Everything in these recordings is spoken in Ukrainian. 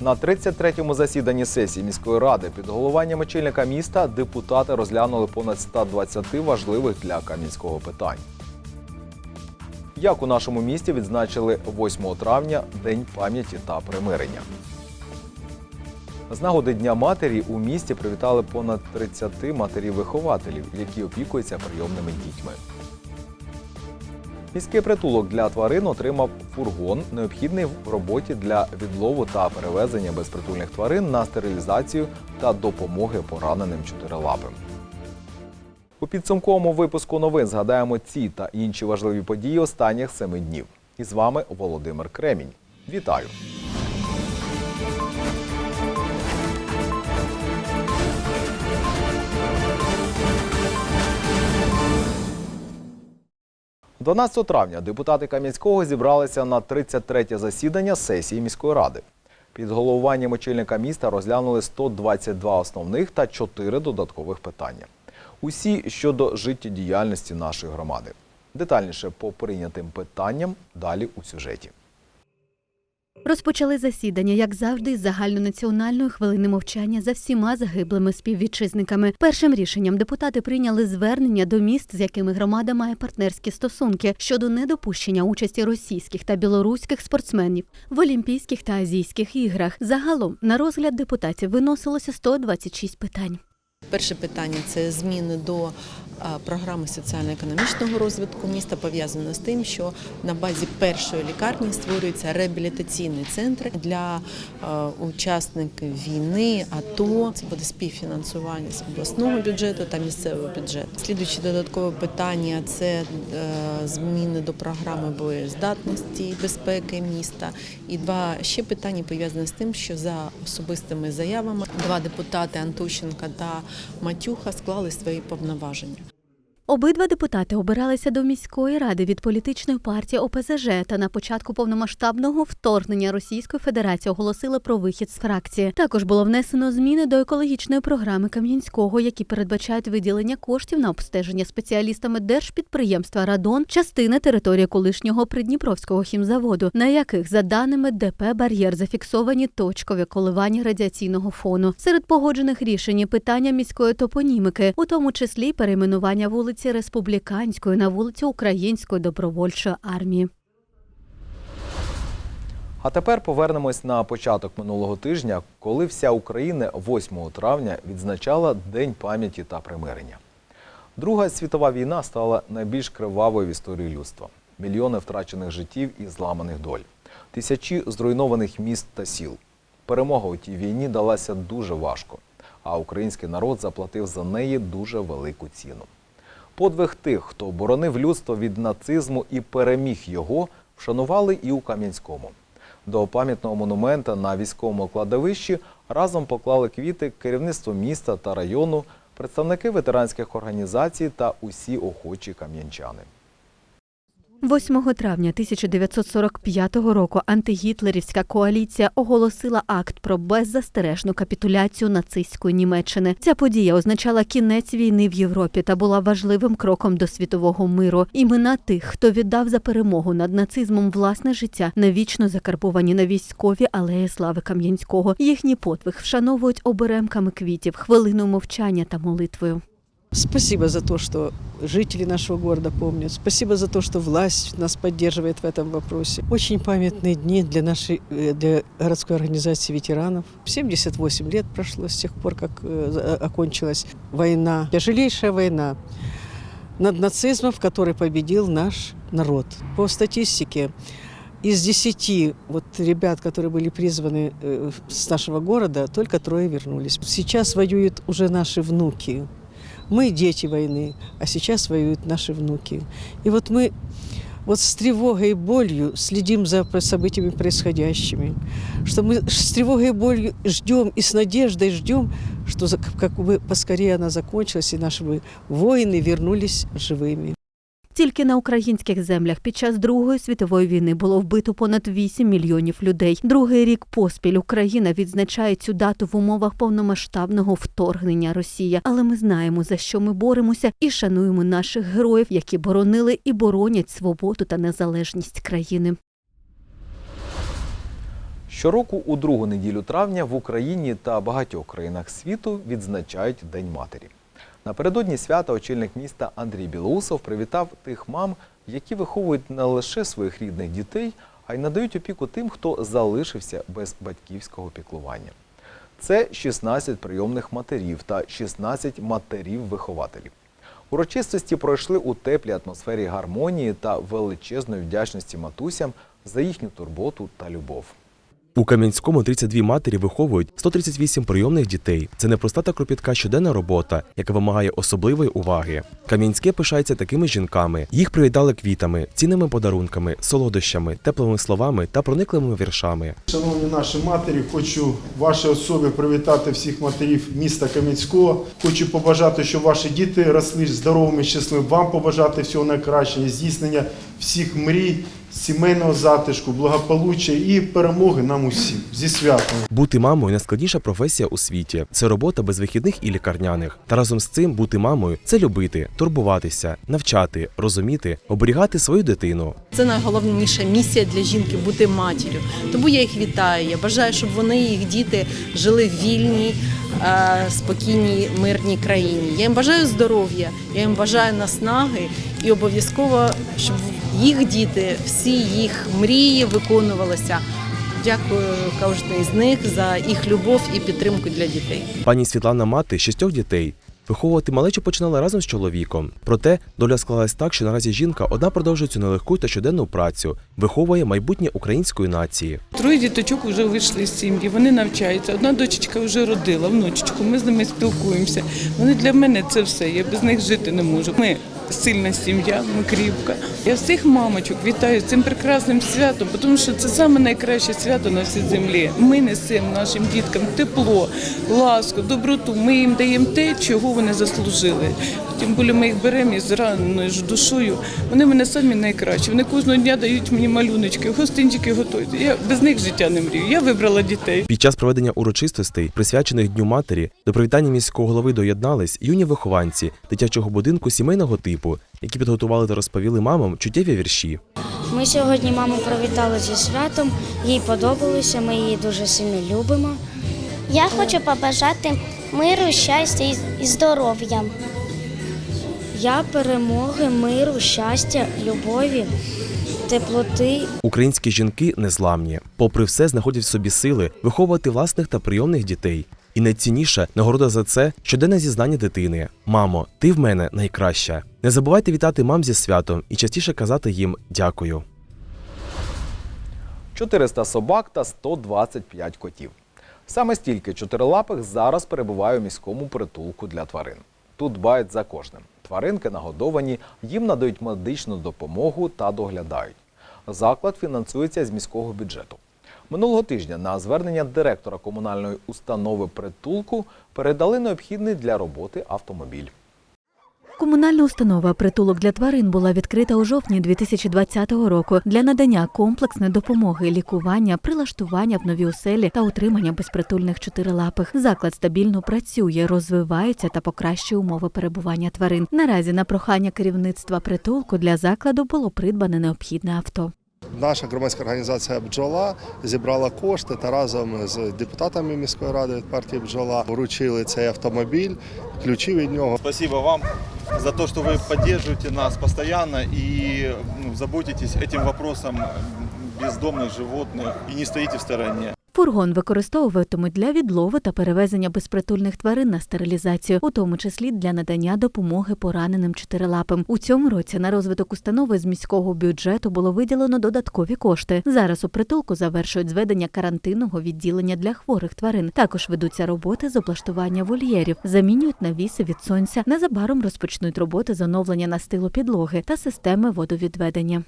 На 33-му засіданні сесії міської ради під головуванням очільника міста депутати розглянули понад 120 важливих для Кам'янського питань. Як у нашому місті відзначили 8 травня День пам'яті та примирення. З нагоди Дня матері у місті привітали понад 30 матерів-вихователів, які опікуються прийомними дітьми. Міський притулок для тварин отримав фургон, необхідний в роботі для відлову та перевезення безпритульних тварин на стерилізацію та допомоги пораненим чотирилапим. У підсумковому випуску новин згадаємо ці та інші важливі події останніх семи днів. І з вами Володимир Кремінь. Вітаю! – 12 травня депутати Кам'янського зібралися на 33-те засідання сесії міської ради. Під головуванням очільника міста розглянули 122 основних та 4 додаткових питання. Усі щодо життєдіяльності нашої громади. Детальніше по прийнятим питанням далі у сюжеті. Розпочали засідання, як завжди, з загальнонаціональної хвилини мовчання за всіма загиблими співвітчизниками. Першим рішенням депутати прийняли звернення до міст, з якими громада має партнерські стосунки щодо недопущення участі російських та білоруських спортсменів в Олімпійських та Азійських іграх. Загалом на розгляд депутатів виносилося 126 питань. Перше питання це зміни до програми соціально-економічного розвитку міста пов'язано з тим, що на базі першої лікарні створюється реабілітаційний центр для учасників війни, АТО. Це буде співфінансування з обласного бюджету та місцевого бюджету. Слідуюче додаткове питання це е, зміни до програми боєздатності і безпеки міста. І два ще питання пов'язані з тим, що за особистими заявами два депутати Антощенка та Матюха склали свої повноваження. Обидва депутати обиралися до міської ради від політичної партії ОПЗЖ та на початку повномасштабного вторгнення Російської Федерації оголосили про вихід з фракції. Також було внесено зміни до екологічної програми Кам'янського, які передбачають виділення коштів на обстеження спеціалістами держпідприємства Радон частини території колишнього придніпровського хімзаводу, на яких, за даними ДП Бар'єр, зафіксовані точкові коливання радіаційного фону. Серед погоджених рішень питання міської топонімики, у тому числі перейменування вулиці Республіканської на вулицю Української добровольчої армії. А тепер повернемось на початок минулого тижня, коли вся Україна 8 травня відзначала День пам'яті та примирення. Друга світова війна стала найбільш кривавою в історії людства. Мільйони втрачених життів і зламаних доль, тисячі зруйнованих міст та сіл. Перемога у тій війні далася дуже важко, а український народ заплатив за неї дуже велику ціну. Подвиг тих, хто боронив людство від нацизму і переміг його, вшанували і у Кам'янському. До пам'ятного монумента на військовому кладовищі разом поклали квіти керівництво міста та району, представники ветеранських організацій та усі охочі кам'янчани. 8 травня 1945 року антигітлерівська коаліція оголосила акт про беззастережну капітуляцію нацистської Німеччини. Ця подія означала кінець війни в Європі та була важливим кроком до світового миру. Імена тих, хто віддав за перемогу над нацизмом власне життя, навічно закарбовані на військові алеї слави Кам'янського. Їхній подвиг вшановують оберемками квітів, хвилиною мовчання та молитвою. Спасибо за то, что жители нашего города помнят. Спасибо за то, что власть нас поддерживает в этом вопросе. Очень памятные дни для нашей э, для городской организации ветеранов. 78 лет прошло с тех пор, как э, за- окончилась война. Тяжелейшая война над нацизмом, в которой победил наш народ. По статистике, из десяти вот ребят, которые были призваны э, с нашего города, только трое вернулись. Сейчас воюют уже наши внуки. Мы дети войны, а сейчас воюют наши внуки. И вот мы вот с тревогой и болью следим за про- событиями происходящими, что мы с тревогой и болью ждем и с надеждой ждем, что за- как бы поскорее она закончилась и наши бы воины вернулись живыми. Тільки на українських землях під час Другої світової війни було вбито понад 8 мільйонів людей. Другий рік поспіль Україна відзначає цю дату в умовах повномасштабного вторгнення Росії. Але ми знаємо за що ми боремося і шануємо наших героїв, які боронили і боронять свободу та незалежність країни. Щороку у другу неділю травня в Україні та багатьох країнах світу відзначають День матері. Напередодні свята очільник міста Андрій Білоусов привітав тих мам, які виховують не лише своїх рідних дітей, а й надають опіку тим, хто залишився без батьківського піклування. Це 16 прийомних матерів та 16 матерів-вихователів. Урочистості пройшли у теплій атмосфері гармонії та величезної вдячності матусям за їхню турботу та любов. У Кам'янському 32 матері виховують 138 прийомних дітей. Це непроста та кропітка щоденна робота, яка вимагає особливої уваги. Кам'янське пишається такими жінками. Їх привітали квітами, цінними подарунками, солодощами, теплими словами та проникливими віршами. Шановні наші матері, хочу вашій особі привітати всіх матерів міста Кам'янського. Хочу побажати, щоб ваші діти росли здоровими, щасливими. Вам побажати всього найкращого, здійснення всіх мрій, сімейного затишку, благополуччя і перемоги нам усім зі святом. Бути мамою найскладніша професія у світі. Це робота без вихідних і лікарняних. Та разом з цим бути мамою це любити, турбуватися, навчати, розуміти, оберігати свою дитину. Це найголовніша місія для жінки бути матір'ю. Тому я їх вітаю. Я бажаю, щоб вони, їх діти, жили в вільній, е, спокійній, мирній країні. Я їм бажаю здоров'я, я їм бажаю наснаги і обов'язково, щоб їх діти, всі їх мрії виконувалися. Дякую кожній з них за їх любов і підтримку для дітей. Пані Світлана мати шістьох дітей. Виховувати малечу починала разом з чоловіком. Проте доля склалась так, що наразі жінка одна продовжує цю нелегку та щоденну працю, виховує майбутнє української нації. Троє діточок вже вийшли з сім'ї, вони навчаються. Одна дочечка вже родила, внучечку, ми з ними спілкуємося. Вони для мене це все, я без них жити не можу. Ми сильна сім'я, ми кріпка. Я всіх мамочок вітаю цим прекрасним святом, тому що це саме найкраще свято на всій землі. Ми несемо нашим діткам тепло, ласку, доброту. Ми їм даємо те, чого вони заслужили. Тим більше ми їх беремо із раненою ж душою. Вони мене самі найкращі. Вони кожного дня дають мені малюночки, гостинчики готують. Я без них життя не мрію. Я вибрала дітей. Під час проведення урочистостей, присвячених Дню матері, до привітання міського голови доєднались юні вихованці дитячого будинку сімейного типу, які підготували та розповіли мамам чуттєві вірші. Ми сьогодні маму привітали зі святом. Їй подобалося, ми її дуже сильно любимо. Я хочу побажати миру, щастя і- і здоров'я. Я перемоги, миру, щастя, любові, теплоти Українські жінки незламні, попри все, знаходять в собі сили виховувати власних та прийомних дітей. І найцінніша нагорода за це щоденне зізнання дитини. Мамо, ти в мене найкраща. Не забувайте вітати мам зі святом і частіше казати їм дякую. 400 собак та 125 котів. Саме стільки чотирилапих зараз перебуває у міському притулку для тварин. Тут дбають за кожним. Тваринки нагодовані, їм надають медичну допомогу та доглядають. Заклад фінансується з міського бюджету. Минулого тижня на звернення директора комунальної установи притулку передали необхідний для роботи автомобіль. Комунальна установа притулок для тварин була відкрита у жовтні 2020 року для надання комплексної допомоги, лікування, прилаштування в нові оселі та утримання безпритульних чотирилапих. Заклад стабільно працює, розвивається та покращує умови перебування тварин. Наразі на прохання керівництва притулку для закладу було придбане необхідне авто Наша громадська організація Бджола зібрала кошти та разом з депутатами міської ради від партії Бджола вручили цей автомобіль, ключі від нього. Спасибо вам за то, что вы поддерживаете нас постоянно и ну, заботитесь этим вопросом бездомных животных и не стоите в стороне. Фургон використовуватимуть для відлову та перевезення безпритульних тварин на стерилізацію, у тому числі для надання допомоги пораненим чотирилапим. У цьому році на розвиток установи з міського бюджету було виділено додаткові кошти. Зараз у притулку завершують зведення карантинного відділення для хворих тварин. Також ведуться роботи з облаштування вольєрів, замінюють навіси від сонця. Незабаром розпочнуть роботи з оновлення настилу підлоги та системи водовідведення.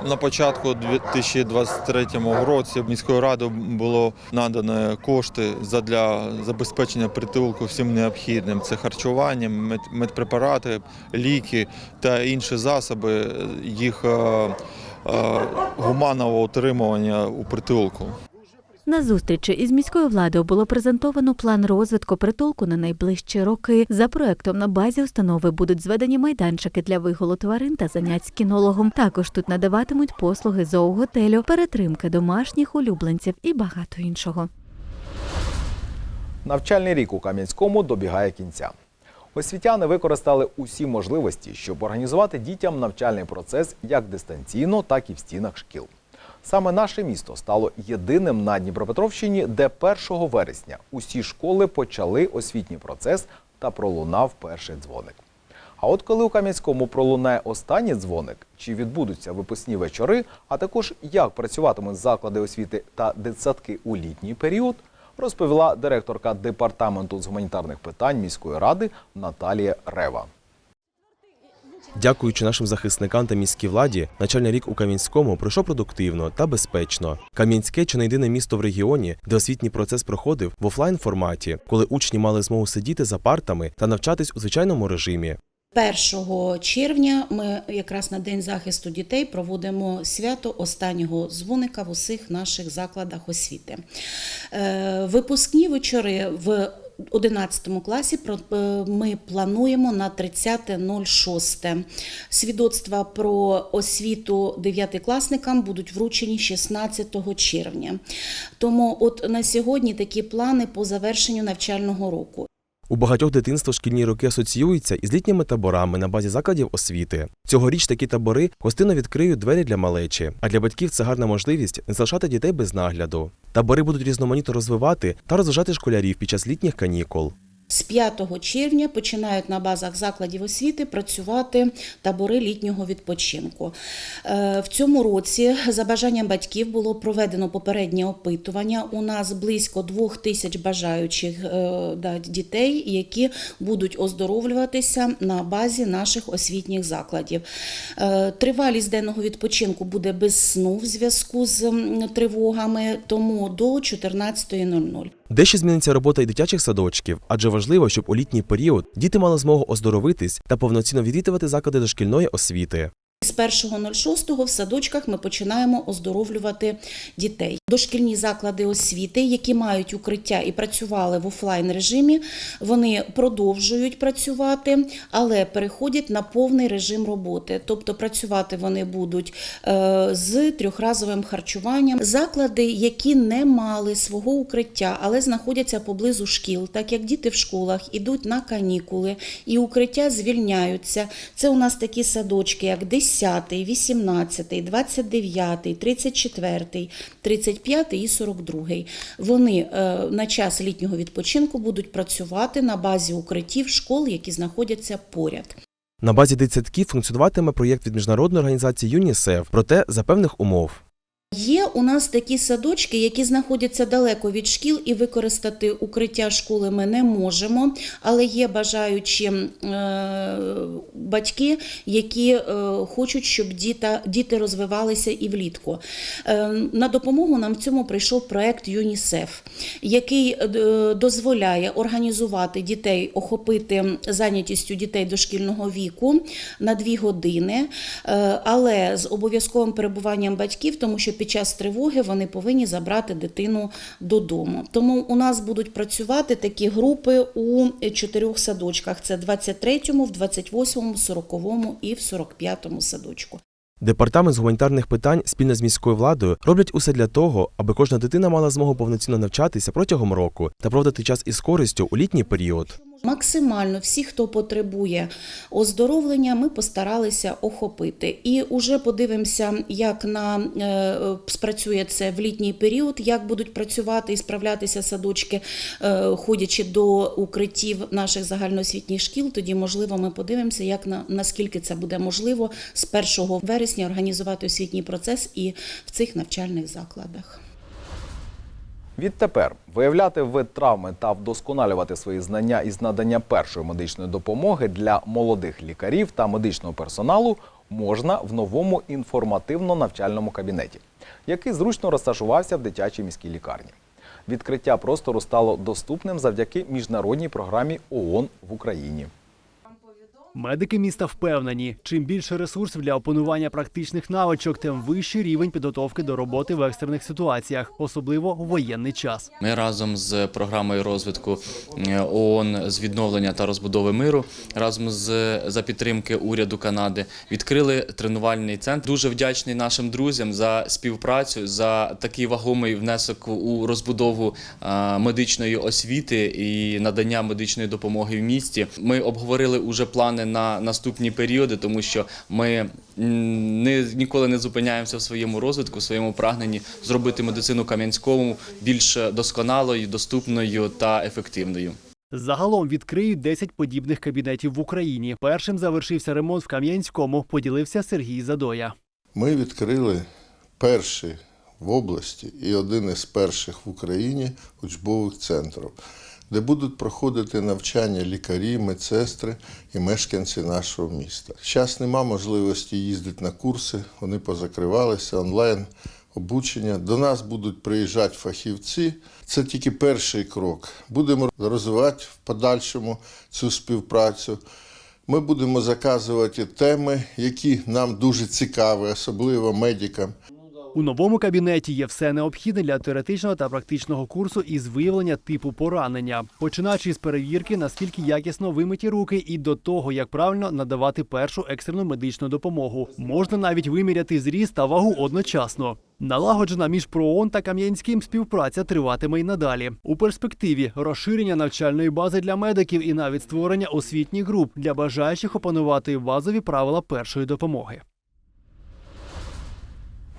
На початку 2023 році міською радою було надано кошти для забезпечення притулку всім необхідним. Це харчування, медпрепарати, ліки та інші засоби їх е, е, гуманного утримування у притулку. На зустрічі із міською владою було презентовано план розвитку притулку на найближчі роки. За проектом на базі установи будуть зведені майданчики для виголу тварин та занять з кінологом. Також тут надаватимуть послуги зооготелю, перетримки домашніх улюбленців і багато іншого. Навчальний рік у Кам'янському добігає кінця. Освітяни використали усі можливості, щоб організувати дітям навчальний процес як дистанційно, так і в стінах шкіл. Саме наше місто стало єдиним на Дніпропетровщині, де 1 вересня усі школи почали освітній процес та пролунав перший дзвоник. А от коли у Кам'янському пролунає останній дзвоник, чи відбудуться випускні вечори, а також як працюватимуть заклади освіти та дитсадки у літній період, розповіла директорка департаменту з гуманітарних питань міської ради Наталія Рева. Дякуючи нашим захисникам та міській владі, начальний рік у Кам'янському пройшов продуктивно та безпечно. Кам'янське чи не єдине місто в регіоні, де освітній процес проходив в офлайн форматі, коли учні мали змогу сидіти за партами та навчатись у звичайному режимі. 1 червня ми якраз на День захисту дітей проводимо свято останнього дзвоника в усіх наших закладах освіти. Е, Випускні вечори в 11 класі е, ми плануємо на 30.06. Свідоцтва про освіту дев'ятикласникам будуть вручені 16 червня. Тому от на сьогодні такі плани по завершенню навчального року. У багатьох дитинства шкільні роки асоціюються із літніми таборами на базі закладів освіти. Цьогоріч такі табори гостинно відкриють двері для малечі, а для батьків це гарна можливість не залишати дітей без нагляду. Табори будуть різноманітно розвивати та розважати школярів під час літніх канікул. З 5 червня починають на базах закладів освіти працювати табори літнього відпочинку. Е, В цьому році за бажанням батьків було проведено попереднє опитування. У нас близько двох тисяч бажаючих е, дітей, які будуть оздоровлюватися на базі наших освітніх закладів. Е, Тривалість денного відпочинку буде без сну в зв'язку з тривогами, тому до 14.00. Дещо зміниться робота і дитячих садочків, адже важливо, щоб у літній період діти мали змогу оздоровитись та повноцінно відвідувати заклади дошкільної освіти. З 1.06 в садочках ми починаємо оздоровлювати дітей. Дошкільні заклади освіти, які мають укриття і працювали в офлайн режимі, вони продовжують працювати, але переходять на повний режим роботи. Тобто працювати вони будуть е, з трьохразовим харчуванням. Заклади, які не мали свого укриття, але знаходяться поблизу шкіл, так як діти в школах ідуть на канікули і укриття звільняються. Це у нас такі садочки, як 10, 18, 29, 34, 35 і 42. Вони е, на час літнього відпочинку будуть працювати на базі укриттів школ, які знаходяться поряд. На базі дитсадків функціонуватиме проєкт від міжнародної організації ЮНІСЕФ, проте за певних умов. Є у нас такі садочки, які знаходяться далеко від шкіл, і використати укриття школи ми не можемо, але є бажаючі е, батьки, які е, хочуть, щоб діти розвивалися і влітку. Е, на допомогу нам в цьому прийшов проект ЮНІСЕФ, який дозволяє організувати дітей, охопити зайнятістю дітей дошкільного віку на дві години, але з обов'язковим перебуванням батьків, тому що під час тривоги вони повинні забрати дитину додому. Тому у нас будуть працювати такі групи у чотирьох садочках: це 23-му, в 28-му, 40-му і в 45-му садочку. Департамент з гуманітарних питань спільно з міською владою роблять усе для того, аби кожна дитина мала змогу повноцінно навчатися протягом року та проводити час із користю у літній період. Максимально всі, хто потребує оздоровлення, ми постаралися охопити. І вже подивимося, як на е, спрацює це в літній період, як будуть працювати і справлятися садочки, е, ходячи до укриттів наших загальноосвітніх шкіл. Тоді, можливо, ми подивимося, як на наскільки це буде можливо з 1 вересня організувати освітній процес і в цих навчальних закладах. Відтепер виявляти вид травми та вдосконалювати свої знання із надання першої медичної допомоги для молодих лікарів та медичного персоналу можна в новому інформативно-навчальному кабінеті, який зручно розташувався в дитячій міській лікарні. Відкриття простору стало доступним завдяки міжнародній програмі ООН в Україні. Медики міста впевнені, чим більше ресурсів для опанування практичних навичок, тим вищий рівень підготовки до роботи в екстрених ситуаціях, особливо в воєнний час. Ми разом з програмою розвитку е, ООН з відновлення та розбудови миру, разом з за підтримки уряду Канади, відкрили тренувальний центр. Дуже вдячний нашим друзям за співпрацю, за такий вагомий внесок у розбудову е, медичної освіти і надання медичної допомоги в місті. Ми обговорили уже плани на наступні періоди, тому що ми не, ніколи не зупиняємося в своєму розвитку, в своєму прагненні зробити медицину Кам'янському більш досконалою, доступною та ефективною. Загалом відкриють 10 подібних кабінетів в Україні. Першим завершився ремонт в Кам'янському. Поділився Сергій Задоя. Ми відкрили перший в області і один із перших в Україні учбових центрів, де будуть проходити навчання лікарі, медсестри і мешканці нашого міста. Зараз нема можливості їздити на курси, вони позакривалися онлайн. Обучення до нас будуть приїжджати фахівці. Це тільки перший крок. Будемо розвивати в подальшому цю співпрацю. Ми будемо заказувати теми, які нам дуже цікаві, особливо медикам. У новому кабінеті є все необхідне для теоретичного та практичного курсу із виявлення типу поранення, починаючи з перевірки, наскільки якісно вимиті руки, і до того, як правильно надавати першу екстрену медичну допомогу. Можна навіть виміряти зріст та вагу одночасно. Налагоджена між ПРООН та Кам'янським співпраця триватиме й надалі. У перспективі розширення навчальної бази для медиків і навіть створення освітніх груп для бажаючих опанувати базові правила першої допомоги.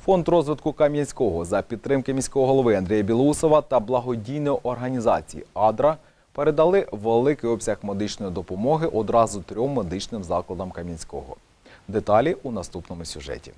Фонд розвитку Кам'янського за підтримки міського голови Андрія Білоусова та благодійної організації Адра передали великий обсяг медичної допомоги одразу трьом медичним закладам Кам'янського. Деталі у наступному сюжеті.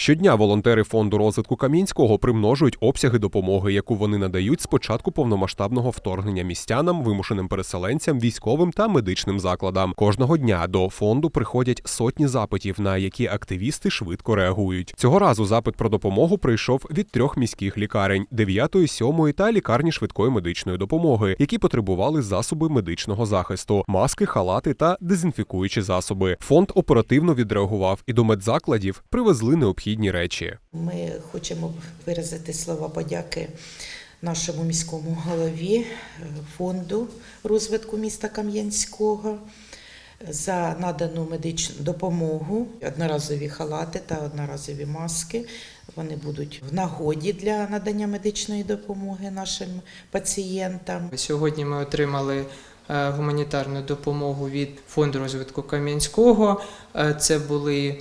Щодня волонтери фонду розвитку Кам'янського примножують обсяги допомоги, яку вони надають з початку повномасштабного вторгнення містянам, вимушеним переселенцям, військовим та медичним закладам. Кожного дня до фонду приходять сотні запитів, на які активісти швидко реагують. Цього разу запит про допомогу прийшов від трьох міських лікарень: 9, 7 та лікарні швидкої медичної допомоги, які потребували засоби медичного захисту, маски, халати та дезінфікуючі засоби. Фонд оперативно відреагував і до медзакладів привезли необхідні речі. Ми хочемо виразити слова подяки нашому міському голові е, фонду розвитку міста Кам'янського за надану медичну допомогу, одноразові халати та одноразові маски. Вони будуть в нагоді для надання медичної допомоги нашим пацієнтам. Сьогодні ми отримали е, гуманітарну допомогу від фонду розвитку Кам'янського. Е, Це були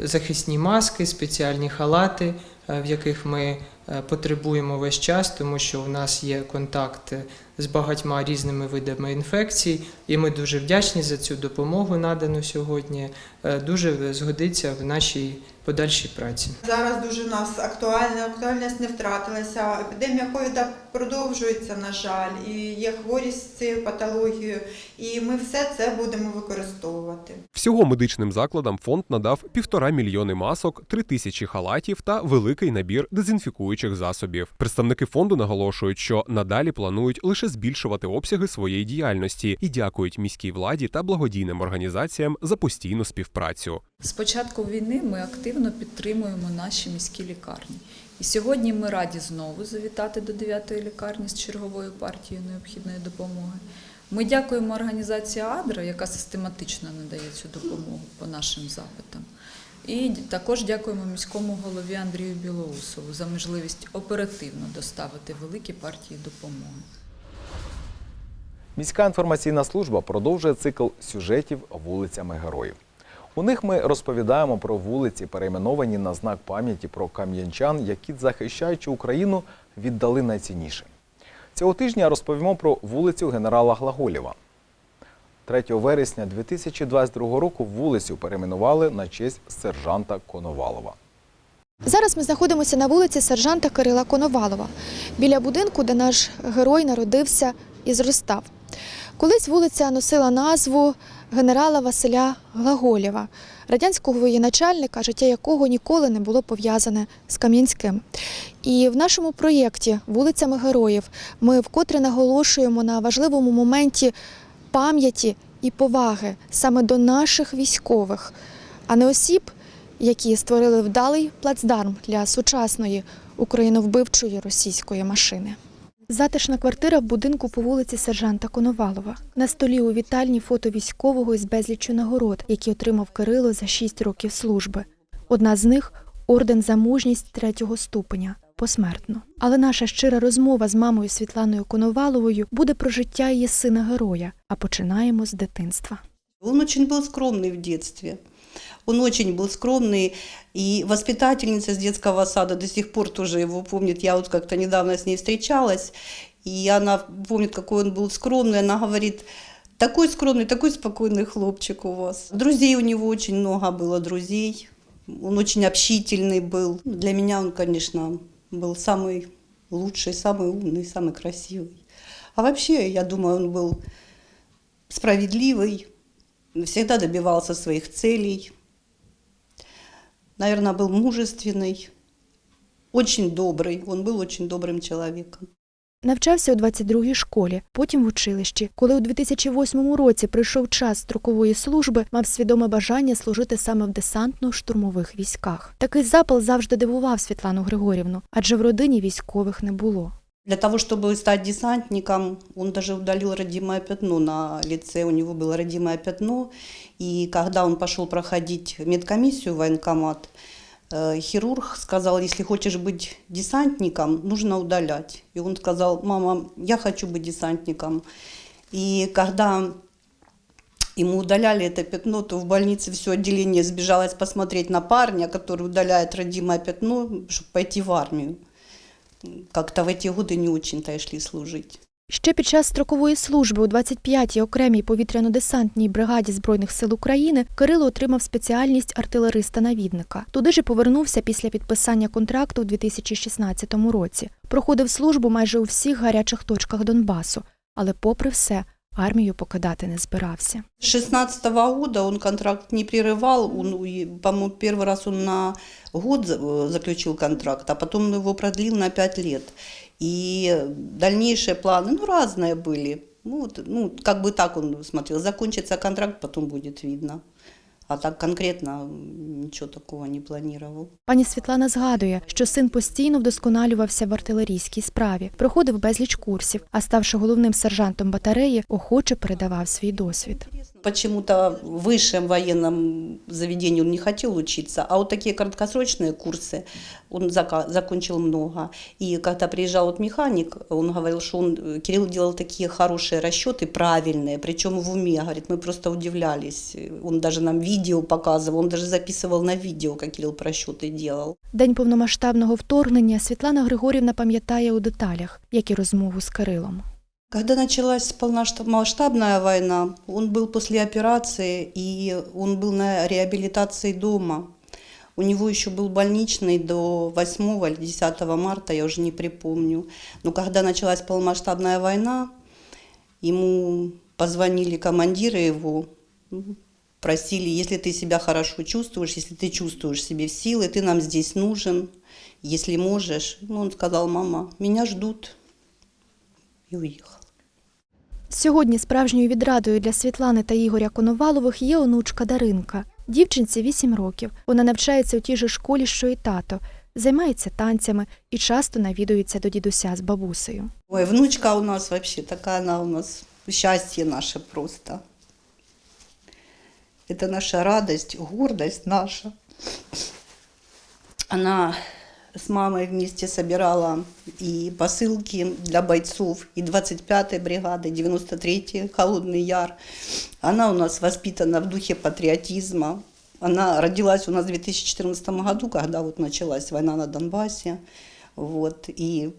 захисні маски, спеціальні халати, е, в яких ми е, потребуємо весь час, тому що у нас є контакт з багатьма різними видами інфекцій, і ми дуже вдячні за цю допомогу, надану сьогодні. Е, Дуже згодиться в нашій подальшій праці. Зараз дуже у нас актуальна, актуальність не втратилася. Епідемія ковіда продовжується, на жаль, і є хворість з цією патологією, і ми все це будемо використовувати. Всього медичним закладам фонд надав півтора мільйони масок, три тисячі халатів та великий набір дезінфікуючих засобів. Представники фонду наголошують, що надалі планують лише збільшувати обсяги своєї діяльності і дякують міській владі та благодійним організаціям за постійну співпрацю. З початку війни ми активно підтримуємо наші міські лікарні. І сьогодні ми раді знову завітати до 9-ї лікарні з черговою партією необхідної допомоги. Ми дякуємо організації Адра, яка систематично надає цю допомогу по нашим запитам. І також дякуємо міському голові Андрію Білоусову за можливість оперативно доставити великі партії допомоги. Міська інформаційна служба продовжує цикл сюжетів вулицями героїв. У них ми розповідаємо про вулиці, перейменовані на знак пам'яті про кам'янчан, які, захищаючи Україну, віддали найцінніше. Цього тижня розповімо про вулицю генерала Глаголєва. 3 вересня 2022 року вулицю перейменували на честь сержанта Коновалова. Зараз ми знаходимося на вулиці сержанта Кирила Коновалова, біля будинку, де наш герой народився і зростав. Колись вулиця носила назву генерала Василя Глаголєва, радянського воєначальника, життя якого ніколи не було пов'язане з Кам'янським. І в нашому проєкті Вулицями героїв ми вкотре наголошуємо на важливому моменті пам'яті і поваги саме до наших військових, а не осіб, які створили вдалий плацдарм для сучасної україновбивчої російської машини. Затишна квартира в будинку по вулиці Сержанта Коновалова. На столі у вітальні фото військового із безліччю нагород, які отримав Кирило за 6 років служби. Одна з них орден за мужність третього ступеня посмертно. Але наша щира розмова з мамою Світланою Коноваловою буде про життя її сина героя. А починаємо з дитинства. Он очень был скромный в детстве. Он очень был скромный, и воспитательница с детского сада до сих пор тоже его помнит. Я вот как-то недавно с ней встречалась, и она помнит, какой он был скромный. Она говорит, такой скромный, такой спокойный хлопчик у вас. Друзей у него очень много было, друзей. Он очень общительный был. Для меня он, конечно, был самый лучший, самый умный, самый красивый. А вообще, я думаю, он был справедливый, всегда добивался своих целей. Наверное, был мужественный, очень добрый. Он был очень добрым человеком. Навчався у 22-й школі, потім в училищі. Коли у 2008 році прийшов час строкової служби, мав свідоме бажання служити саме в десантно-штурмових військах. Такий запал завжди дивував Світлану Григорівну, адже в родині військових не було. Для того, чтобы стать десантником, он даже удалил родимое пятно на лице. У него было родимое пятно. И когда он пошел проходить медкомиссию в военкомат, э, хирург сказал, если хочешь быть десантником, нужно удалять. И он сказал, мама, я хочу быть десантником. И когда ему удаляли это пятно, то в больнице все отделение сбежалось посмотреть на парня, который удаляет родимое пятно, чтобы пойти в армию. Как-то в эти годы не очень-то и шли служить. Ще під час строкової служби у 25-й окремій повітряно-десантній бригаді Збройних сил України Кирило отримав спеціальність артилериста-навідника. Туди ж повернувся після підписання контракту у 2016 році. Проходив службу майже у всіх гарячих точках Донбасу, але, попри все, армію покидати не збирався. С 16 года он контракт не прерывал, он, и, по-моему, первый раз он на год за- э, заключил контракт, а потом он его продлил на 5 лет. И дальнейшие планы, ну, разные были. Ну, вот, ну, как бы так он смотрел, закончится контракт, потом будет видно. А так конкретно м, ничего такого не планировал. Пані Світлана згадує, що син постійно вдосконалювався в артилерійській справі, проходив безліч курсів, а ставши головним сержантом батареї, охоче передавав свій досвід. Почему-то в высшем военном заведении он не хотел учиться, а вот такие краткосрочные курсы он зака- закончил много. И когда приезжал вот механик, он говорил, что он, э, Кирилл делал такие хорошие расчеты, правильные, причем в уме, говорит, мы просто удивлялись. Он даже нам видео показывал, он даже записывал на видео, как Кирилл просчеты делал. День повномасштабного вторгнення Світлана Григорівна пам'ятає у деталях, як і розмову з Кирилом. Когда началась полномасштабная война, он был после операции, и он был на реабилитации дома. У него еще был больничный до 8 или 10 марта, я уже не припомню. Но когда началась полномасштабная война, ему позвонили командиры его, ну, просили, если ты себя хорошо чувствуешь, если ты чувствуешь в себе силы, ты нам здесь нужен, если можешь. Ну, он сказал, мама, меня ждут. И уехал. Сьогодні справжньою відрадою для Світлани та Ігоря Коновалових є онучка Даринка. Дівчинці 8 років. Вона навчається у тій же школі, що і тато, займається танцями і часто навідується до дідуся з бабусею. Ой, внучка у нас вообще такая, она у нас счастье наше просто. Это наша радость, гордость наша. Она с мамой вместе собирала и посылки для бойцов, и 25-й бригады, 93-й Холодный Яр. Она у нас воспитана в духе патриотизма. Она родилась у нас в 2014 году, когда вот началась война на Донбассе. Вот, и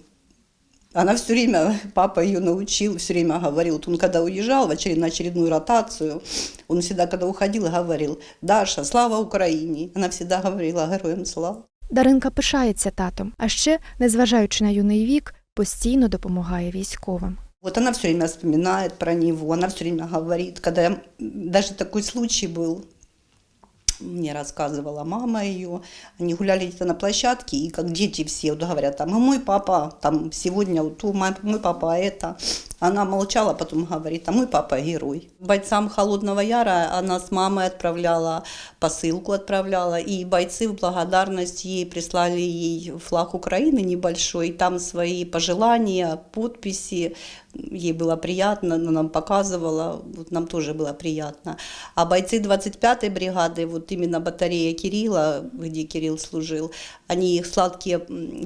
она все время, папа ее научил, все время говорил, вот он когда уезжал в очеред- на очередную ротацию, он всегда, когда уходил, говорил, Даша, слава Украине. Она всегда говорила, героям слава. Даринка пишається татом, а ще, незважаючи на юний вік, постійно допомагає військовим. Вот она все время вспоминает про него, она все время говорит, когда я- даже такой случай был, мне рассказывала мама ее. Они гуляли где-то на площадке, и как дети все вот говорят, там, и мой папа, там, сегодня вот мой, папа это. Она молчала, потом говорит, а мой папа герой. Бойцам Холодного Яра она с мамой отправляла, посылку отправляла, и бойцы в благодарность ей прислали ей флаг Украины небольшой, там свои пожелания, подписи. Ей было приятно, она нам показывала, вот нам тоже было приятно. А бойцы 25-й бригады, вот именно батарея Кирилла, где Кирилл служил, они их сладкие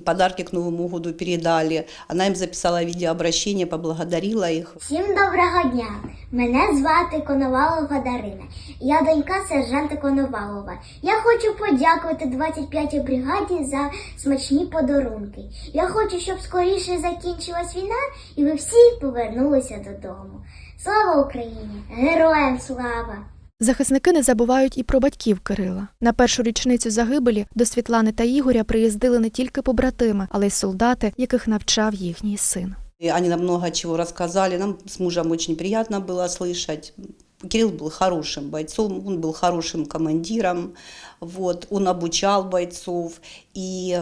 подарки к Новому году передали. Она им записала видеообращение, поблагодарила их. Всім доброго дня! Мене звати Коновалова Дарина. Я донька сержанта Коновалова. Я хочу подякувати 25-й бригаді за смачні подарунки. Я хочу, щоб скоріше закінчилась війна і ви всі повернулися додому. Слава Україні! Героям слава! Захисники не забувають і про батьків Кирила. На першу річницю загибелі до Світлани та Ігоря приїздили не тільки побратими, але й солдати, яких навчав їхній син. И нам много чего рассказали. Нам с мужем очень приятно было слышать. Кирилл был хорошим бойцом, он был хорошим командиром, вот, он обучал бойцов. И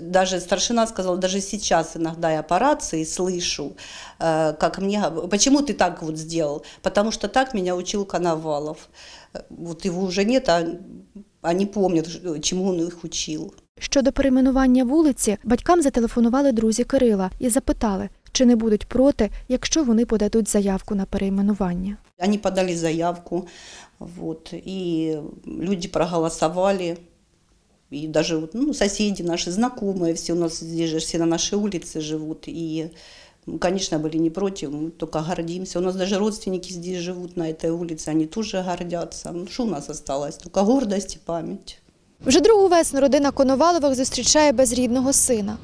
даже старшина сказал, даже сейчас иногда я по рации слышу, э, как мне, гов- почему ты так вот сделал? Потому что так меня учил Коновалов. Э, Вот его уже нет, а они помнят, ш- чему он их учил. Щодо перейменування вулиці, батькам зателефонували друзі Кирила і запитали, чи не будуть проти, якщо вони подадуть заявку на перейменування. Они подали заявку, вот, и люди проголосовали. И даже вот, ну, соседи наши, знакомые, все у нас здесь же все на нашей улице живут. И, ну, конечно, были не против, мы только гордимся. У нас даже родственники здесь живут на этой улице, они тоже гордятся. Ну, что у нас осталось? Только гордость и память. Вже другу весну родина Коновалових зустрічає безрідного сина.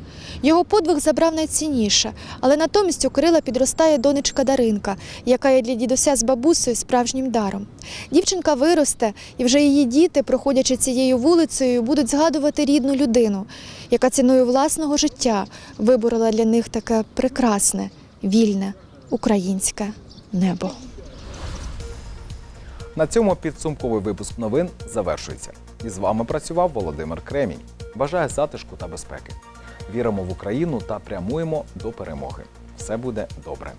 Його подвиг забрав найцінніше, але натомість у Кирила підростає донечка Даринка, яка є для дідуся з бабусею справжнім даром. Дівчинка виросте, і вже її діти, проходячи цією вулицею, будуть згадувати рідну людину, яка ціною власного життя виборола для них таке прекрасне, вільне українське небо. На цьому підсумковий випуск новин завершується. І з вами працював Володимир Кремінь. Бажаю затишку та безпеки. Віримо в Україну та прямуємо до перемоги. Все буде добре.